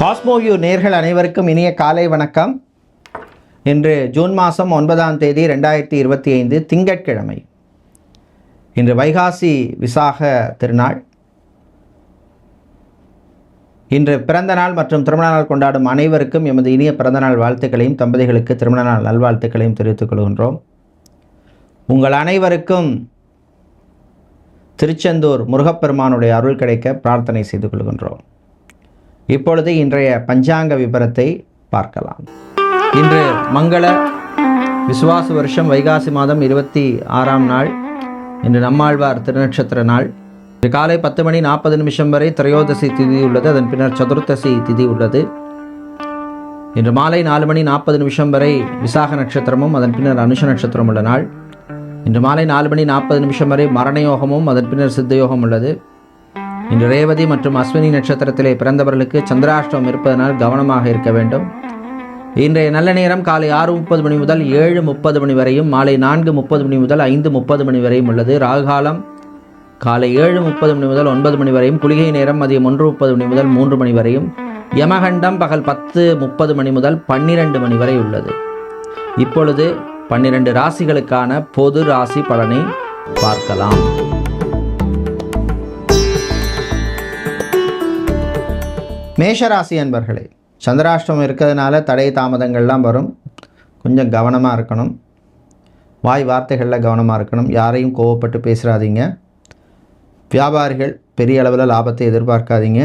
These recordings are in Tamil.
காஸ்மோவியூ நேர்கள் அனைவருக்கும் இனிய காலை வணக்கம். இன்று ஜூன் மாதம் ஒன்பதாம் தேதி ரெண்டாயிரத்தி இருபத்தி ஐந்து திங்கட்கிழமை. இன்று வைகாசி விசாக திருநாள். இன்று பிறந்த நாள் மற்றும் திருமண நாள் கொண்டாடும் அனைவருக்கும் எமது இனிய பிறந்தநாள் வாழ்த்துக்களையும் தம்பதிகளுக்கு திருமண நாள் நல்வாழ்த்துக்களையும் தெரிவித்துக் கொள்கின்றோம். உங்கள் அனைவருக்கும் திருச்செந்தூர் முருகப்பெருமானுடைய அருள் கிடைக்க பிரார்த்தனை செய்து கொள்கின்றோம். இப்பொழுது இன்றைய பஞ்சாங்க விபரத்தை பார்க்கலாம். இன்று மங்கள விசுவாச வருஷம் வைகாசி மாதம் இருபத்தி ஆறாம் நாள். இன்று நம்மாழ்வார் திருநட்சத்திர நாள். இன்று காலை பத்து மணி நாற்பது நிமிஷம் வரை திரையோதசி திதி உள்ளது. அதன் பின்னர் சதுர்த்தசி திதி உள்ளது. இன்று மாலை நாலு மணி நாற்பது நிமிஷம் வரை விசாக நட்சத்திரமும் அதன் பின்னர் அனுஷ நட்சத்திரம் உள்ள நாள். இன்று மாலை நாலு மணி நாற்பது நிமிஷம் வரை மரணயோகமும் அதன் பின்னர் சித்தயோகம் உள்ளது. இன்று ரேவதி மற்றும் அஸ்வினி நட்சத்திரத்திலே பிறந்தவர்களுக்கு சந்திராஷ்டமம் இருப்பதனால் கவனமாக இருக்க வேண்டும். இன்றைய நல்ல நேரம் காலை ஆறு முப்பது மணி முதல் ஏழு முப்பது மணி வரையும் மாலை நான்கு முப்பது மணி முதல் ஐந்து முப்பது மணி வரையும் உள்ளது. ராகுகாலம் காலை ஏழு முப்பது மணி முதல் ஒன்பது மணி வரையும் குளிகை நேரம் மதியம் ஒன்று முப்பது மணி முதல் மூன்று மணி வரையும் யமகண்டம் பகல் பத்து முப்பது மணி முதல் பன்னிரண்டு மணி வரை உள்ளது. இப்பொழுது பன்னிரண்டு ராசிகளுக்கான பொது ராசி பலனை பார்க்கலாம். மேஷராசி அன்பர்களே சந்திராஷ்டிரம் இருக்கிறதுனால தடை தாமதங்கள்லாம் வரும். கொஞ்சம் கவனமாக இருக்கணும். வாய் வார்த்தைகளில் கவனமாக இருக்கணும். யாரையும் கோவப்பட்டு பேசுகிறாதீங்க வியாபாரிகள் பெரிய அளவில் லாபத்தை எதிர்பார்க்காதீங்க.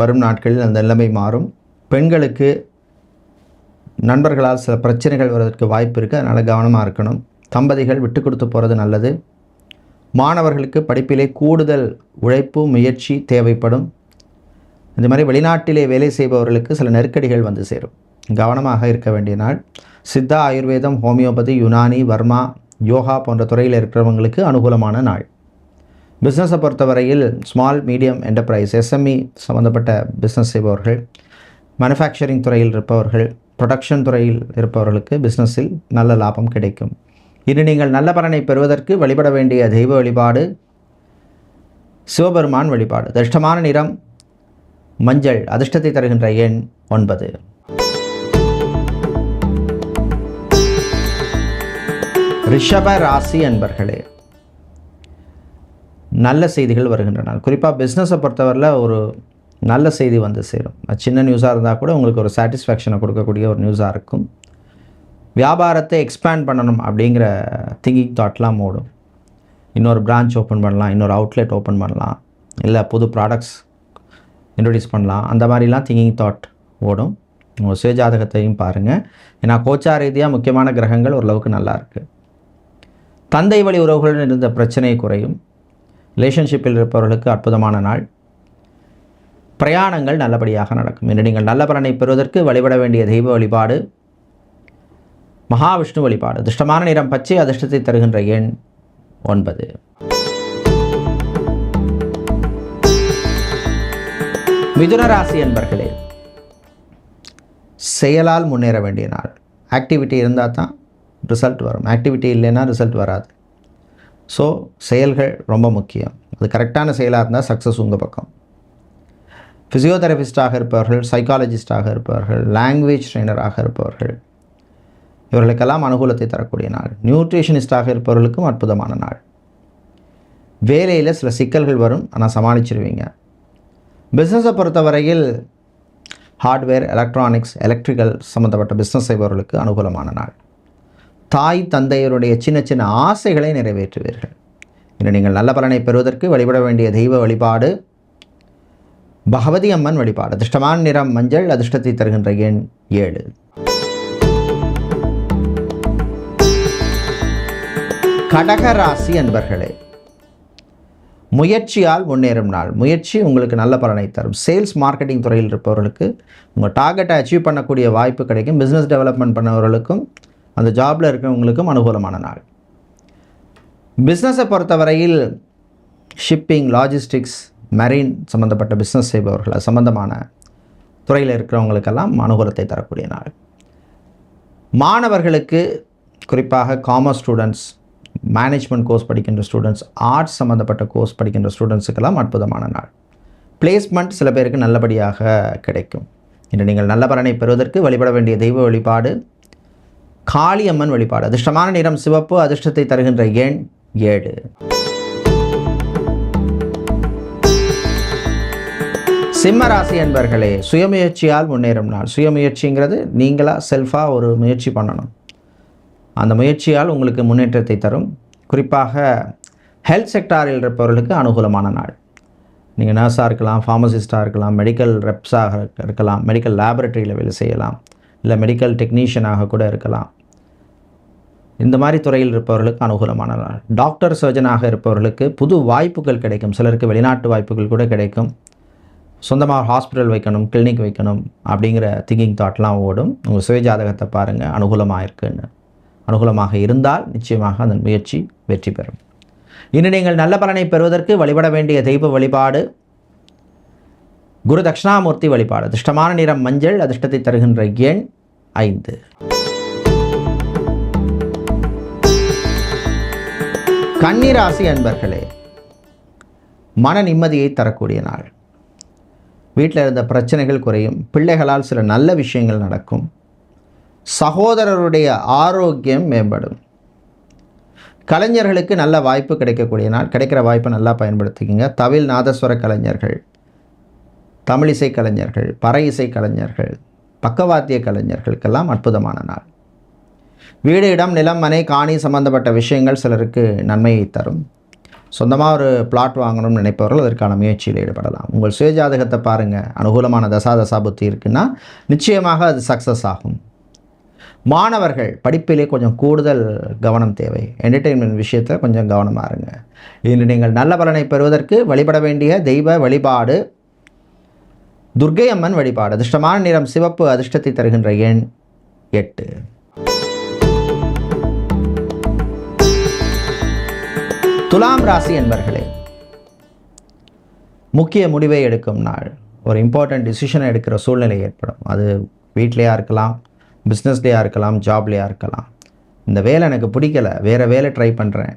வரும் நாட்களில் அந்த நிலைமை மாறும். பெண்களுக்கு நண்பர்களால் சில பிரச்சனைகள் வருவதற்கு வாய்ப்பு இருக்குது அதனால் கவனமாக இருக்கணும். தம்பதிகள் விட்டு கொடுத்து போகிறது நல்லது. மாணவர்களுக்கு படிப்பிலே கூடுதல் உழைப்பு முயற்சி தேவைப்படும். இந்த மாதிரி வெளிநாட்டிலே வேலை செய்பவர்களுக்கு சில நெருக்கடிகள் வந்து சேரும். கவனமாக இருக்க வேண்டிய நாள். சித்தா ஆயுர்வேதம் ஹோமியோபதி யுனானி வர்மா யோகா போன்ற துறையில் இருக்கிறவங்களுக்கு அனுகூலமான நாள். பிஸ்னஸை பொறுத்தவரையில் ஸ்மால் மீடியம் என்டர்பிரைஸ் எஸ்எம்இ சம்மந்தப்பட்ட பிஸ்னஸ் செய்பவர்கள் மேனுஃபேக்சரிங் துறையில் இருப்பவர்கள் ப்ரொடக்ஷன் துறையில் இருப்பவர்களுக்கு பிஸ்னஸில் நல்ல லாபம் கிடைக்கும். இனி நீங்கள் நல்ல பலனை பெறுவதற்கு வழிபட வேண்டிய தெய்வ வழிபாடு சிவபெருமான் வழிபாடு. தஷ்டமான நிறம் மஞ்சள் அதிர்ஷ்டத்தை தருகின்ற எண் ஒன்பது. ரிஷப ராசி அன்பர்களே நல்ல செய்திகள் வருகின்றன. குறிப்பாக பிஸ்னஸை பொறுத்தவரையில் ஒரு நல்ல செய்தி வந்து சேரும். சின்ன நியூஸாக இருந்தால் கூட உங்களுக்கு ஒரு சாட்டிஸ்ஃபேக்ஷனை கொடுக்கக்கூடிய ஒரு நியூஸாக இருக்கும். வியாபாரத்தை எக்ஸ்பேண்ட் பண்ணணும் அப்படிங்கிற திங்கிங் தாட்லாம் ஓடும். இன்னொரு பிரான்ச் ஓப்பன் பண்ணலாம் இன்னொரு அவுட்லெட் ஓப்பன் பண்ணலாம். இல்லை புது ப்ராடக்ட்ஸ் இன்ட்ரடியூஸ் பண்ணலாம். அந்த மாதிரிலாம் திங்கிங் தாட் ஓடும். உங்கள் சுயஜாதகத்தையும் பாருங்கள் ஏன்னா கோச்சா ரீதியாக முக்கியமான கிரகங்கள் ஓரளவுக்கு நல்லா இருக்குது தந்தை வழி உறவுகளுடன் இருந்த பிரச்சனை குறையும். ரிலேஷன்ஷிப்பில் இருப்பவர்களுக்கு அற்புதமான நாள். பிரயாணங்கள் நல்லபடியாக நடக்கும். இன்று நீங்கள் நல்ல பலனை பெறுவதற்கு வழிபட வேண்டிய தெய்வ வழிபாடு மகாவிஷ்ணு வழிபாடு. அதிர்ஷ்டமான நிறம் பச்சை அதிர்ஷ்டத்தை தருகின்ற எண் ஒன்பது. மிதுன ராசி என்பர்களே செயலால் முன்னேற வேண்டிய நாள். ஆக்டிவிட்டி இருந்தால் தான் ரிசல்ட் வரும். ஆக்டிவிட்டி இல்லைன்னா ரிசல்ட் வராது. ஸோ செயல்கள் ரொம்ப முக்கியம். அது கரெக்டான செயலாக இருந்தால் சக்ஸஸ் உங்கள் பக்கம். ஃபிசியோதெரபிஸ்டாக இருப்பவர்கள் சைக்காலஜிஸ்டாக இருப்பவர்கள் லாங்குவேஜ் ட்ரெயினராக இருப்பவர்கள் இவர்களுக்கெல்லாம் அனுகூலத்தை தரக்கூடிய நாள். நியூட்ரிஷனிஸ்டாக இருப்பவர்களுக்கும் அற்புதமான நாள். வேலையில் சில சிக்கல்கள் வரும் ஆனால் சமாளிச்சிருவீங்க. பிஸ்னஸை பொறுத்தவரையில் ஹார்ட்வேர் எலக்ட்ரானிக்ஸ் எலக்ட்ரிக்கல் சம்மந்தப்பட்ட பிஸ்னஸ் செய்பவர்களுக்கு அனுகூலமான நாள். தாய் தந்தையருடைய சின்ன சின்ன ஆசைகளை நிறைவேற்றுவீர்கள். இன்று நீங்கள் நல்ல பலனை பெறுவதற்கு வழிபட வேண்டிய தெய்வ வழிபாடு பகவதி அம்மன் வழிபாடு அதிர்ஷ்டமான நிறம் மஞ்சள் அதிர்ஷ்டத்தை தருகின்ற எண் ஏழு. கடகராசி அன்பர்களே முயற்சியால் முன்னேறும் நாள். முயற்சி உங்களுக்கு நல்ல பலனை தரும். சேல்ஸ் மார்க்கெட்டிங் துறையில் இருப்பவர்களுக்கு உங்கள் டார்கெட்டை அச்சீவ் பண்ணக்கூடிய வாய்ப்பு கிடைக்கும். பிஸ்னஸ் டெவலப்மெண்ட் பண்ணவர்களுக்கும் அந்த ஜாபில் இருக்கிறவங்களுக்கும் அனுகூலமான நாள். பிஸ்னஸை பொறுத்தவரையில் ஷிப்பிங் லாஜிஸ்டிக்ஸ் மெரீன் சம்மந்தப்பட்ட பிஸ்னஸ் செய்பவர்கள் அது சம்மந்தமான துறையில் இருக்கிறவங்களுக்கெல்லாம் அனுகூலத்தை தரக்கூடிய நாள். மாணவர்களுக்கு குறிப்பாக காமர்ஸ் ஸ்டூடெண்ட்ஸ் மேனேஜ்மெண்ட் கோர்ஸ் படிக்கின்ற ஸ்டூடெண்ட்ஸ் ஆர்ட்ஸ் சம்மந்தப்பட்ட கோர்ஸ் படிக்கின்ற ஸ்டூடெண்ட்ஸுக்கெல்லாம் அற்புதமான நாள். பிளேஸ்மெண்ட் சில பேருக்கு நல்லபடியாக கிடைக்கும். இன்று நீங்கள் நல்ல பலனை பெறுவதற்கு வழிபட வேண்டிய தெய்வ வழிபாடு காளியம்மன் வழிபாடு. அதிர்ஷ்டமான நிறம் சிவப்பு அதிர்ஷ்டத்தை தருகின்ற எண் ஏழு. சிம்ம ராசி அன்பர்களே சுயமுயற்சியால் முன்னேறும் நாள். சுயமுயற்சிங்கிறது நீங்களாக செல்ஃபாக ஒரு முயற்சி பண்ணணும். அந்த முயற்சியால் உங்களுக்கு முன்னேற்றத்தை தரும். குறிப்பாக ஹெல்த் செக்டாரில் இருப்பவர்களுக்கு அனுகூலமான நாள். நீங்கள் நர்ஸாக இருக்கலாம் ஃபார்மசிஸ்ட்டாக இருக்கலாம் மெடிக்கல் ரெப்ஸாக இருக்கலாம் மெடிக்கல் லேபரட்டரியில் வேலை செய்யலாம் இல்லை மெடிக்கல் டெக்னீஷியனாக கூட இருக்கலாம். இந்த மாதிரி துறையில் இருப்பவர்களுக்கு அனுகூலமான நாள். டாக்டர் சர்ஜனாக இருப்பவர்களுக்கு புது வாய்ப்புகள் கிடைக்கும். சிலருக்கு வெளிநாட்டு வாய்ப்புகள் கூட கிடைக்கும். சொந்தமாக ஹாஸ்பிட்டல் வைக்கணும் கிளினிக் வைக்கணும் அப்படிங்கிற திங்கிங் தாட்லாம் ஓடும். உங்கள் சுயஜாதகத்தை பாருங்கள் அனுகூலமாக இருக்குன்னு. அனுகூலமாக இருந்தால் நிச்சயமாக அந்த முயற்சி வெற்றி பெறும். இன்று நீங்கள் நல்ல பலனை பெறுவதற்கு வழிபட வேண்டிய தெய்வ வழிபாடு குரு தட்சிணாமூர்த்தி வழிபாடு. அதிர்ஷ்டமான நிறம் மஞ்சள் அதிர்ஷ்டத்தை தருகின்ற எண் ஐந்து. கன்னிராசி அன்பர்களே மன நிம்மதியை தரக்கூடிய நாள். வீட்டில் இருந்த பிரச்சனைகள் குறையும் பிள்ளைகளால் சில நல்ல விஷயங்கள் நடக்கும். சகோதரருடைய ஆரோக்கியம் மேம்படும். கலைஞர்களுக்கு நல்ல வாய்ப்பு கிடைக்கக்கூடிய நாள். கிடைக்கிற வாய்ப்பை நல்லா பயன்படுத்திக்கிங்க. தவில் நாதஸ்வர கலைஞர்கள் தமிழிசை கலைஞர்கள் பறை இசை கலைஞர்கள் பக்கவாத்திய கலைஞர்களுக்கெல்லாம் அற்புதமான நாள். வீடு இடம் நிலம் மனை காணி சம்பந்தப்பட்ட விஷயங்கள் சிலருக்கு நன்மையை தரும். சொந்தமாக ஒரு பிளாட் வாங்கணும்னு நினைப்பவர்கள் அதற்கான முயற்சியில் ஈடுபடலாம். உங்கள் சுயஜாதகத்தை பாருங்கள் அனுகூலமான தசா தசா புத்தி இருக்குன்னா நிச்சயமாக அது சக்ஸஸ் ஆகும். மாணவர்கள் படிப்பிலே கொஞ்சம் கூடுதல் கவனம் தேவை. என்டர்டெயின்மெண்ட் விஷயத்தில் கொஞ்சம் கவனமாக இருங்க. இன்று நீங்கள் நல்ல பலனை பெறுவதற்கு வழிபட வேண்டிய தெய்வ வழிபாடு துர்க்கை அம்மன் வழிபாடு அதிர்ஷ்டமான நிறம் சிவப்பு அதிர்ஷ்டத்தை தருகின்ற எண் எட்டு. துலாம் ராசி என்பர்களே முக்கிய முடிவை எடுக்கும் நாள். ஒரு இம்பார்ட்டண்ட் டிசிஷனை எடுக்கிற சூழ்நிலை ஏற்படும். அது வீட்லேயா இருக்கலாம் பிஸ்னஸ்லேயா இருக்கலாம் ஜாப்லேயா இருக்கலாம். இந்த வேலை எனக்கு பிடிக்கல வேறு வேலை ட்ரை பண்ணுறேன்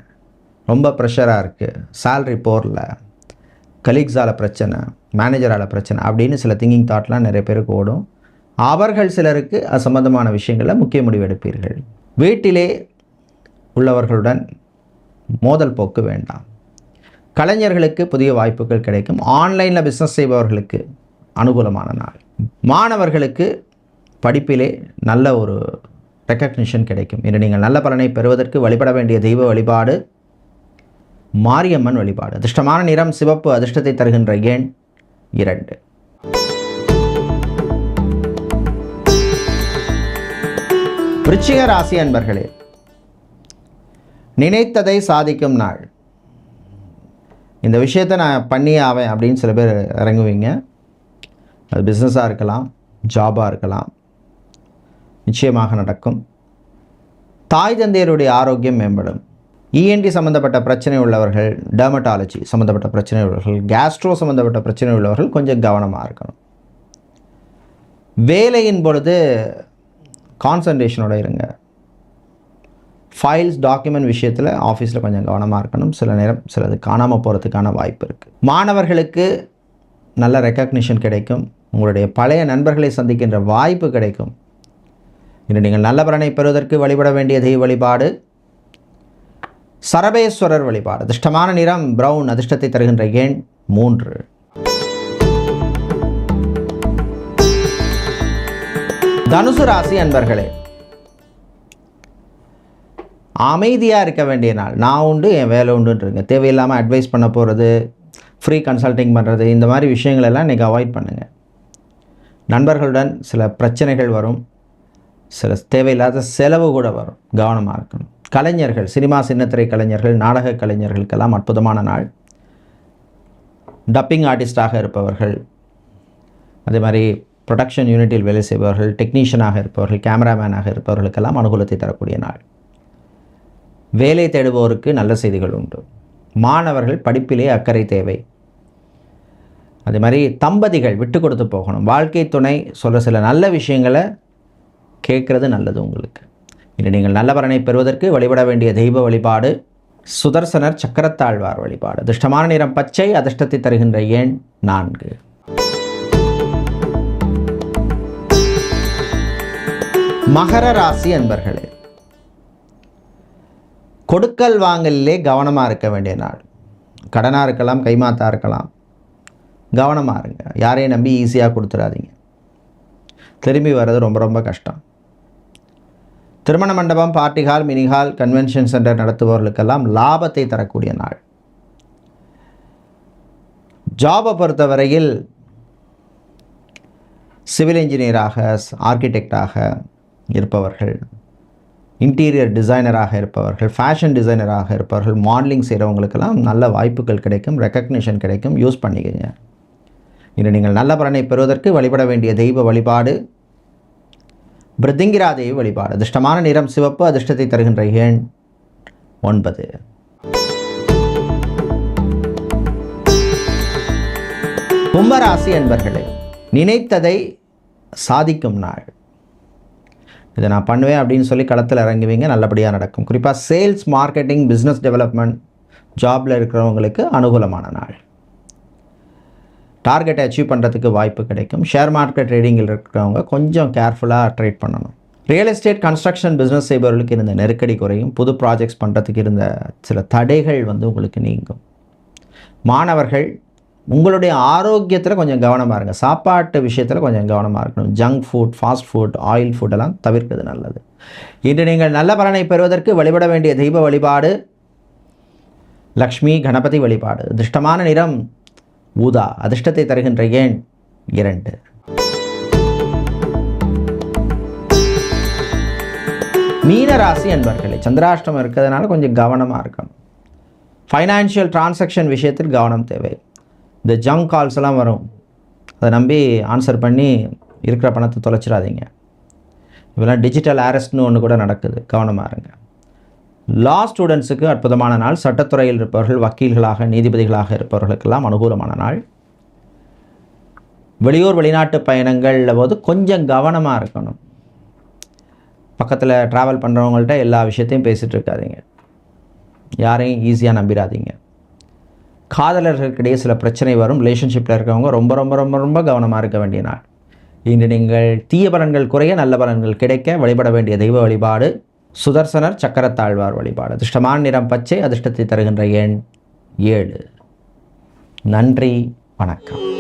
ரொம்ப ப்ரெஷராக இருக்குது சேல்ரி போரில் கலீக்ஸால் பிரச்சனை மேனேஜரால் பிரச்சனை அப்படின்னு சில திங்கிங் தாட்லாம் நிறைய பேருக்கு ஓடும். அவர்கள் சிலருக்கு அது சம்மந்தமான விஷயங்களில் முக்கிய முடிவு எடுப்பீர்கள். வீட்டிலே உள்ளவர்களுடன் மோதல் போக்கு வேண்டாம். கலைஞர்களுக்கு புதிய வாய்ப்புகள் கிடைக்கும். ஆன்லைனில் பிஸ்னஸ் செய்பவர்களுக்கு அனுகூலமான நாள். மாணவர்களுக்கு படிப்பிலே நல்ல ஒரு ரெக்கக்னிஷன் கிடைக்கும். இன்று நீங்கள் நல்ல பலனை பெறுவதற்கு வழிபட வேண்டிய தெய்வ வழிபாடு மாரியம்மன் வழிபாடு. அதிர்ஷ்டமான நிறம் சிவப்பு அதிர்ஷ்டத்தை தருகின்ற எண் இரண்டு. விருச்சிக ராசி அன்பர்களே நினைத்ததை சாதிக்கும் நாள். இந்த விஷயத்தை நான் பண்ணியே ஆவேன் அப்படின்னு சில பேர் இறங்குவீங்க. அது பிஸ்னஸாக இருக்கலாம் ஜாபாக இருக்கலாம். நிச்சயமாக நடக்கும். தாய் தந்தையருடைய ஆரோக்கியம் மேம்படும். இஎன்டி சம்மந்தப்பட்ட பிரச்சனை உள்ளவர்கள் டெர்மட்டாலஜி சம்மந்தப்பட்ட பிரச்சனை உள்ளவர்கள் கேஸ்ட்ரோ சம்மந்தப்பட்ட பிரச்சனை உள்ளவர்கள் கொஞ்சம் கவனமாக இருக்கணும். வேலையின் பொழுது கான்சன்ட்ரேஷனோடு இருங்க. ஃபைல்ஸ் டாக்குமெண்ட் விஷயத்தில் ஆஃபீஸில் கொஞ்சம் கவனமாக இருக்கணும். சில நேரம் சிலது காணாமல் போகிறதுக்கான வாய்ப்பு இருக்குது மாணவர்களுக்கு நல்ல ரெக்கக்னிஷன் கிடைக்கும். உங்களுடைய பழைய நண்பர்களை சந்திக்கின்ற வாய்ப்பு கிடைக்கும். இன்று நீங்கள் நல்ல பலனை பெறுவதற்கு வழிபட வேண்டிய தெய்வ வழிபாடு. சரபேஸ்வரர் வழிபாடு. அதிர்ஷ்டமான நிறம் பிரவுன் அதிர்ஷ்டத்தை தருகின்ற எண் மூன்று. தனுசு ராசி அன்பர்களே அமைதியாக இருக்க வேண்டிய நாள். நான் உண்டு என் வேலை உண்டுன்றீங்க. தேவையில்லாமல் அட்வைஸ் பண்ண போகிறது ஃப்ரீ கன்சல்டிங் பண்ணுறது இந்த மாதிரி விஷயங்களெல்லாம் இன்றைக்கி அவாய்ட் பண்ணுங்கள் நண்பர்களுடன் சில பிரச்சனைகள் வரும். சில தேவையில்லாத செலவு கூட வரும். கவனமாக இருக்கணும். கலைஞர்கள் சினிமா சின்னத்திரை கலைஞர்கள் நாடக கலைஞர்களுக்கெல்லாம் அற்புதமான நாள். டப்பிங் ஆர்டிஸ்டாக இருப்பவர்கள் அதே மாதிரி ப்ரொடக்ஷன் யூனிட்டில் வேலை செய்பவர்கள் டெக்னீஷியனாக இருப்பவர்கள் கேமராமேனாக இருப்பவர்களுக்கெல்லாம் அனுகூலத்தை தரக்கூடிய நாள். வேலை தேடுபவருக்கு நல்ல செய்திகள் உண்டு. மாணவர்கள் படிப்பிலே அக்கறை தேவை. அதே மாதிரி தம்பதிகள் விட்டு கொடுத்து போகணும். வாழ்க்கை துணை சொல்கிற சில நல்ல விஷயங்களை கேட்குறது நல்லது உங்களுக்கு. இன்று நீங்கள் நல்ல பலனை பெறுவதற்கு வழிபட வேண்டிய தெய்வ வழிபாடு சுதர்சனர் சக்கரத்தாழ்வார் வழிபாடு. அதிர்ஷ்டமான நிறம் பச்சை அதிர்ஷ்டத்தை தருகின்ற எண் நான்கு. மகர ராசி அன்பர்களே கொடுக்கல் வாங்கலிலே கவனமாக இருக்க வேண்டிய நாள். கடனாக இருக்கலாம் கைமாத்தா இருக்கலாம். கவனமாக இருங்க. யாரையும் நம்பி ஈஸியாக கொடுத்துடாதீங்க திரும்பி வர்றது ரொம்ப ரொம்ப கஷ்டம். திருமண மண்டபம் party hall mini hall convention centre நடத்துபவர்களுக்கெல்லாம் லாபத்தை தரக்கூடிய நாள். ஜாபை பொறுத்தவரையில் சிவில் இன்ஜினியராக ஆர்கிடெக்டாக இருப்பவர்கள் இன்டீரியர் டிசைனராக இருப்பவர்கள் ஃபேஷன் டிசைனராக இருப்பவர்கள் மாடலிங் செய்கிறவங்களுக்கெல்லாம் நல்ல வாய்ப்புகள் கிடைக்கும் ரெக்கக்னிஷன் கிடைக்கும் யூஸ் பண்ணிக்கங்க. இன்று நீங்கள் நல்ல பலனை பெறுவதற்கு வழிபட வேண்டிய தெய்வ வழிபாடு பிருத்திங்கிராதேவி வழிபாடு. அதிர்ஷ்டமான நிறம் சிவப்பு அதிர்ஷ்டத்தை தருகின்ற எண் ஒன்பது. கும்பராசி என்பர்களே நினைத்ததை சாதிக்கும் நாள். இதை நான் பண்ணுவேன் அப்படின்னு சொல்லி களத்தில் இறங்குவீங்க நல்லபடியாக நடக்கும். குறிப்பாக சேல்ஸ் மார்க்கெட்டிங் பிஸ்னஸ் டெவலப்மெண்ட் ஜாபில் இருக்கிறவங்களுக்கு அனுகூலமான நாள். டார்கெட்டை அச்சீவ் பண்ணுறதுக்கு வாய்ப்பு கிடைக்கும். ஷேர் மார்க்கெட் ட்ரேடிங்கில் இருக்கிறவங்க கொஞ்சம் கேர்ஃபுல்லாக ட்ரேட் பண்ணணும். ரியல் எஸ்டேட் கன்ஸ்ட்ரக்ஷன் பிஸ்னஸ் செய்பவர்களுக்கு இருந்த நெருக்கடி குறையும். புது ப்ராஜெக்ட்ஸ் பண்ணுறதுக்கு இருந்த சில தடைகள் வந்து உங்களுக்கு நீங்கும். மாணவர்கள் உங்களுடைய ஆரோக்கியத்தில் கொஞ்சம் கவனமாக இருங்க. சாப்பாட்டு விஷயத்தில் கொஞ்சம் கவனமாக இருக்கணும். Junk food fast food oil food எல்லாம் தவிர்க்கிறது நல்லது. இன்று நீங்கள் நல்ல பலனை பெறுவதற்கு வழிபட வேண்டிய தெய்வ வழிபாடு லக்ஷ்மி கணபதி வழிபாடு. திருஷ்டமான நிறம் ஊதா அதிர்ஷ்டத்தை தருகின்ற ஏன் இரண்டு? மீன ராசி அன்பர்களே சந்திராஷ்டமம் இருக்கிறதுனால கொஞ்சம் கவனமாக இருக்கணும். ஃபைனான்ஷியல் டிரான்சாக்ஷன் விஷயத்தில் கவனம் தேவை. இந்த ஜங்க் கால்ஸ் எல்லாம் வரும். அதை நம்பி ஆன்சர் பண்ணி இருக்கிற பணத்தை தொலைச்சிடாதீங்க. இதெல்லாம் டிஜிட்டல் அரெஸ்ட்னு ஒன்று கூட நடக்குது. கவனமாக இருங்க. லா ஸ்டூடெண்ட்ஸுக்கு அற்புதமான நாள். சட்டத்துறையில் இருப்பவர்கள் வக்கீல்களாக நீதிபதிகளாக இருப்பவர்களுக்கெல்லாம் அனுகூலமான நாள். வெளியூர் வெளிநாட்டு பயணங்களில் போது கொஞ்சம் கவனமாக இருக்கணும். பக்கத்தில் ட்ராவல் பண்ணுறவங்கள்ட்ட எல்லா விஷயத்தையும் பேசிகிட்டு இருக்காதிங்க. யாரையும் ஈஸியாக நம்பிடாதீங்க. காதலர்களுக்கிடையே சில பிரச்சனை வரும். ரிலேஷன்ஷிப்பில் இருக்கவங்க ரொம்ப ரொம்ப ரொம்ப ரொம்ப கவனமாக இருக்க வேண்டிய நாள். இன்று நீங்கள் தீய பலன்கள் குறைய நல்ல பலன்கள் கிடைக்க வழிபட வேண்டிய தெய்வ வழிபாடு சுதர்சனர் சக்கரத்தாழ்வார் வழிபாடு. அதிர்ஷ்டமான நிறம் பச்சை அதிர்ஷ்டத்தை தருகின்ற எண் ஏழு. நன்றி வணக்கம்.